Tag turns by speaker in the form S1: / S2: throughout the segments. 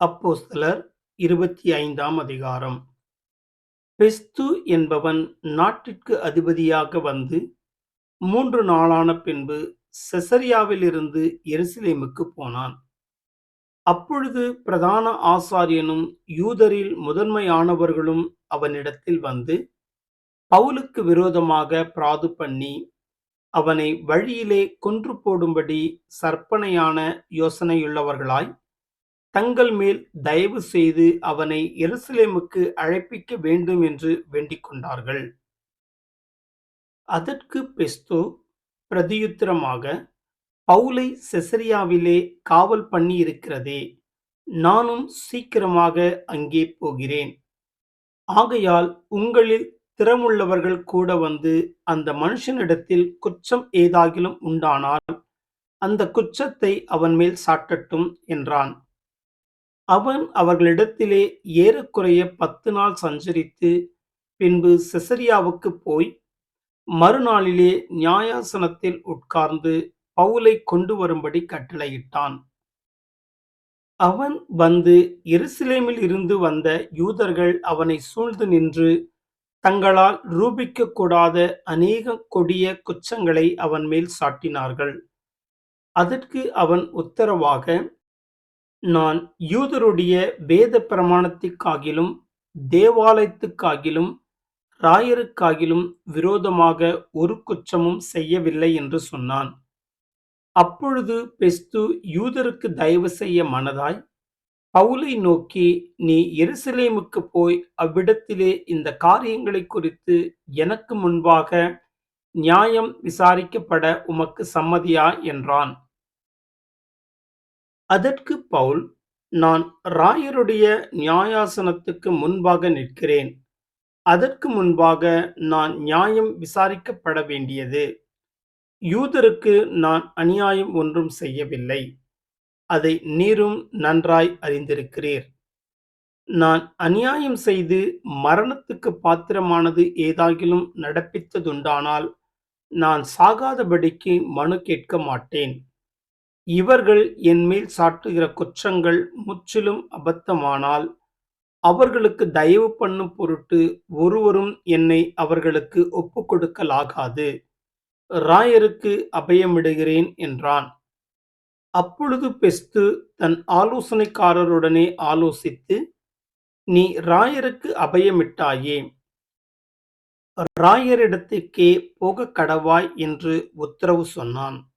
S1: அப்போஸ்தலர் இருபத்தி ஐந்தாம் அதிகாரம். பெஸ்து என்பவன் நாட்டிற்கு அதிபதியாக வந்து மூன்று நாளான பின்பு செசரியாவிலிருந்து எருசலேமுக்கு போனான். அப்பொழுது பிரதான ஆசாரியனும் யூதரில் முதன்மையானவர்களும் அவனிடத்தில் வந்து பவுலுக்கு விரோதமாக பிராது பண்ணி அவனை வழியிலே கொன்று போடும்படி சற்பனையான யோசனையுள்ளவர்களாய் தங்கள் மேல் தயவு செய்து அவனை எருசலேமுக்கு அழைப்பிக்க வேண்டும் என்று வேண்டிக் கொண்டார்கள். அதற்கு பெஸ்தோ பிரதியுத்திரமாக பவுலை செசரியாவிலே காவல் பண்ணியிருக்கிறதே நானும் சீக்கிரமாக அங்கே போகிறேன். ஆகையால் உங்களில் திறமுள்ளவர்கள் கூட வந்து அந்த மனுஷனிடத்தில் குற்றம் ஏதாகிலும் உண்டானால் அந்த குற்றத்தை அவன் மேல் சாட்டட்டும் என்றான். அவன் அவர்களிடத்திலே ஏறக்குறைய பத்து நாள் சஞ்சரித்து பின்பு செசரியாவுக்கு போய் மறுநாளிலே நியாயாசனத்தில் உட்கார்ந்து பவுலைக் கொண்டு வரும்படி கட்டளையிட்டான். அவன் வந்து எருசலேமில் இருந்து வந்த யூதர்கள் அவனை சூழ்ந்து நின்று தங்களால் ரூபிக்கக் கூடாத அநேக கொடிய குற்றங்களை அவன் மேல் சாட்டினார்கள். அதற்கு அவன் உத்தரவாக நான் யூதருடைய வேத பிரமாணத்திற்காகிலும் தேவாலயத்துக்காகிலும் ராயருக்காகிலும் விரோதமாக ஒரு குற்றமும் செய்யவில்லை என்று சொன்னான். அப்பொழுது பெஸ்து யூதருக்கு தயவு செய்ய மனதாய் பவுலை நோக்கி நீ எருசலேமுக்குப் போய் அவ்விடத்திலே இந்த காரியங்களைக் குறித்து எனக்கு முன்பாக நியாயம் விசாரிக்கப்பட உமக்கு சம்மதியா என்றான். அதற்கு பவுல் நான் ராயருடைய நியாயாசனத்துக்கு முன்பாக நிற்கிறேன். அதற்கு முன்பாக நான் நியாயம் விசாரிக்கப்பட வேண்டியது. யூதருக்கு நான் அநியாயம் ஒன்றும் செய்யவில்லை. அதை நீரும் நன்றாய் அறிந்திருக்கிறீர். நான் அநியாயம் செய்து மரணத்துக்கு பாத்திரமானது ஏதாகிலும் நடப்பித்ததுண்டானால் நான் சாகாதபடிக்கு மனு கேட்க மாட்டேன். இவர்கள் என்மேல் சாட்டுகிற குற்றங்கள் முற்றிலும் அபத்தமானால் அவர்களுக்கு தயவு பண்ணும் பொருட்டு ஒருவரும் என்னை அவர்களுக்கு ஒப்புக்கொடுக்கலாகாது. ராயருக்கு அபயமிடுகிறேன் என்றான். அப்பொழுது பெஸ்து தன் ஆலோசனைக்காரருடனே ஆலோசித்து நீ ராயருக்கு அபயமிட்டாயே ராயரிடத்துக்கே போகக் கடவாய் என்று உத்தரவு சொன்னான்.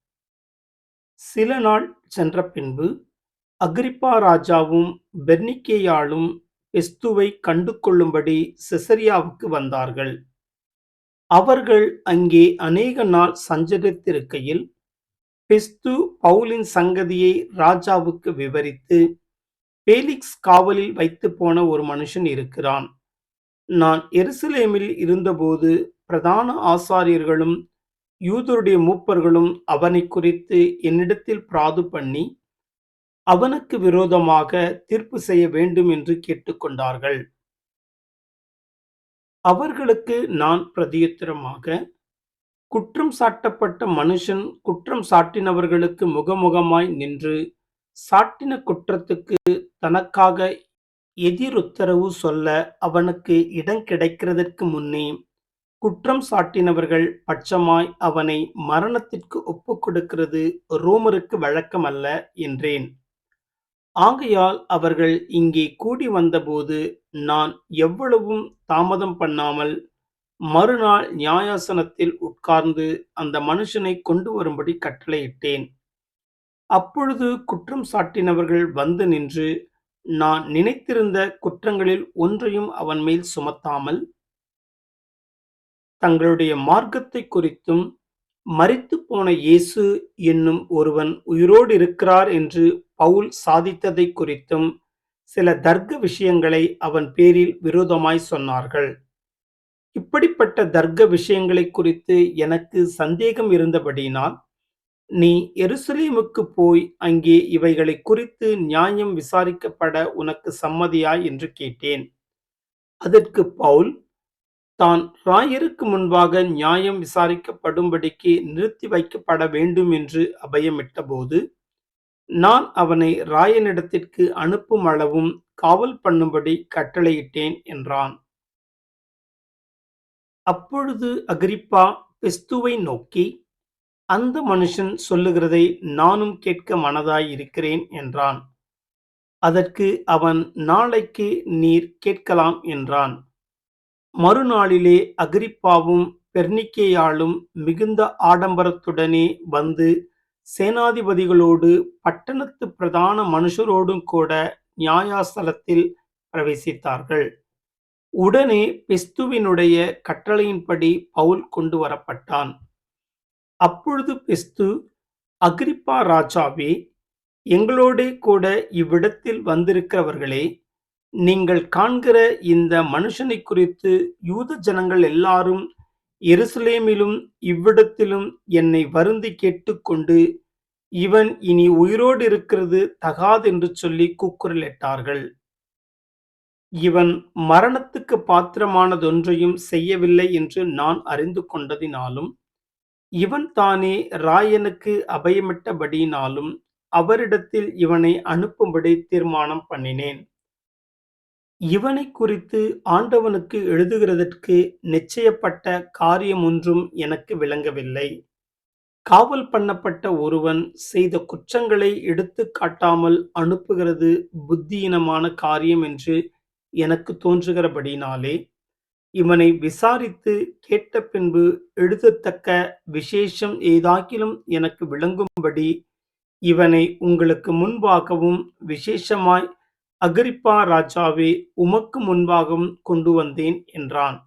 S1: சில நாள் சென்ற பின்பு அக்ரிப்பா ராஜாவும் பெர்னிக்கேயாளும் பெஸ்துவை கண்டு கொள்ளும்படி செசரியாவுக்கு வந்தார்கள். அவர்கள் அங்கே அநேக நாள் சஞ்சரித்திருக்கையில் பெஸ்து பவுலின் சங்கதியை ராஜாவுக்கு விவரித்து பேலிக்ஸ் காவலில் வைத்துப்போன ஒரு மனுஷன் இருக்கிறான். நான் எருசலேமில் இருந்தபோது பிரதான ஆசாரியர்களும் யூதருடைய மூப்பர்களும் அவனை குறித்து என்னிடத்தில் பிராது பண்ணி அவனுக்கு விரோதமாக தீர்ப்பு செய்ய வேண்டும் என்று கேட்டுக்கொண்டார்கள். அவர்களுக்கு நான் பிரதியுத்தரமாக குற்றம் சாட்டப்பட்ட மனுஷன் குற்றம் சாட்டினவர்களுக்கு முகமுகமாய் நின்று சாட்டின குற்றத்துக்கு தனக்காக எதிருத்தரவு சொல்ல அவனுக்கு இடம் கிடைக்கிறதற்கு முன்னே குற்றம் சாட்டினவர்கள் பட்சமாய் அவனை மரணத்திற்கு ஒப்புக்கொடுக்கிறது ரோமருக்கு வழக்கமல்ல என்றேன். ஆகையால் அவர்கள் இங்கே கூடி வந்தபோது நான் எவ்வளவும் தாமதம் பண்ணாமல் மறுநாள் நியாயாசனத்தில் உட்கார்ந்து அந்த மனுஷனை கொண்டு வரும்படி கட்டளையிட்டேன். அப்பொழுது குற்றம் சாட்டினவர்கள் வந்து நின்று நான் நினைத்திருந்த குற்றங்களில் ஒன்றையும் அவன் மேல் சுமத்தாமல் தங்களுடைய மார்க்கத்தை குறித்தும் மரித்துப்போன இயேசு என்னும் ஒருவன் உயிரோடு இருக்கிறார் என்று பவுல் சாதித்ததைக் குறித்தும் சில தர்க்க விஷயங்களை அவன் பேரில் விரோதமாய் சொன்னார்கள். இப்படிப்பட்ட தர்க்க விஷயங்களைக் குறித்து எனக்கு சந்தேகம் இருந்தபடியினால் நீ எருசலேமுக்கு போய் அங்கே இவைகளைக் குறித்து நியாயம் விசாரிக்கப்பட உனக்கு சம்மதியாய் என்று கேட்டேன். அதற்கு பவுல் தான் ராயருக்கு முன்பாக நியாயம் விசாரிக்கப்படும்படிக்கு நிறுத்தி வைக்கப்பட வேண்டும் என்று அபயமிட்டபோது நான் அவனை ராயனிடத்திற்கு அனுப்பும் அளவும் காவல் பண்ணும்படி கட்டளையிட்டேன் என்றான். அப்பொழுது அகிரிப்பா பெஸ்துவை நோக்கி அந்த மனுஷன் சொல்லுகிறதை நானும் கேட்க மனதாய் இருக்கிறேன் என்றான். அதற்கு அவன் நாளைக்கு நீர் கேட்கலாம் என்றான். மறுநாளிலே அகிரிப்பாவும் பெர்னிக்கேயாளும் மிகுந்த ஆடம்பரத்துடனே வந்து சேனாதிபதிகளோடு பட்டணத்து பிரதான மனுஷரோடும் கூட நியாயாஸ்தலத்தில் பிரவேசித்தார்கள். உடனே பெஸ்துவினுடைய கட்டளையின்படி பவுல் கொண்டு வரப்பட்டான். அப்பொழுது பெஸ்து அகிரிப்பா ராஜாவே எங்களோடே கூட இவ்விடத்தில் வந்திருக்கிறவர்களே நீங்கள் காண்கிற இந்த மனுஷனை குறித்து யூத ஜனங்கள் எல்லாரும் எருசலேமிலும் இவ்விடத்திலும் என்னை வருந்தி கேட்டுக்கொண்டு இவன் இனி உயிரோடு இருக்கிறது தகாதென்று சொல்லி கூக்குரலிட்டார்கள். இவன் மரணத்துக்கு பாத்திரமானதொன்றையும் செய்யவில்லை என்று நான் அறிந்து கொண்டதினாலும் இவன் தானே ராயனுக்கு அபயமிட்டபடியினாலும் அவரிடத்தில் இவனை அனுப்பும்படி தீர்மானம் பண்ணினேன். இவனை குறித்து ஆண்டவனுக்கு எழுதுகிறதற்கு நிச்சயப்பட்ட காரியம் ஒன்றும் எனக்கு விளங்கவில்லை. காவல் பண்ணப்பட்ட ஒருவன் செய்த குற்றங்களை எடுத்து காட்டாமல் அனுப்புகிறது புத்தியினமான காரியம் என்று எனக்கு தோன்றுகிறபடினாலே இவனை விசாரித்து கேட்ட பின்பு எழுதத்தக்க விசேஷம் ஏதாக்கிலும் எனக்கு விளங்கும்படி இவனை உங்களுக்கு முன்பாகவும் விசேஷமாய் அகிரிப்பா ராஜாவே உமக்கு முன்பாகவும் கொண்டு வந்தேன் என்றான்.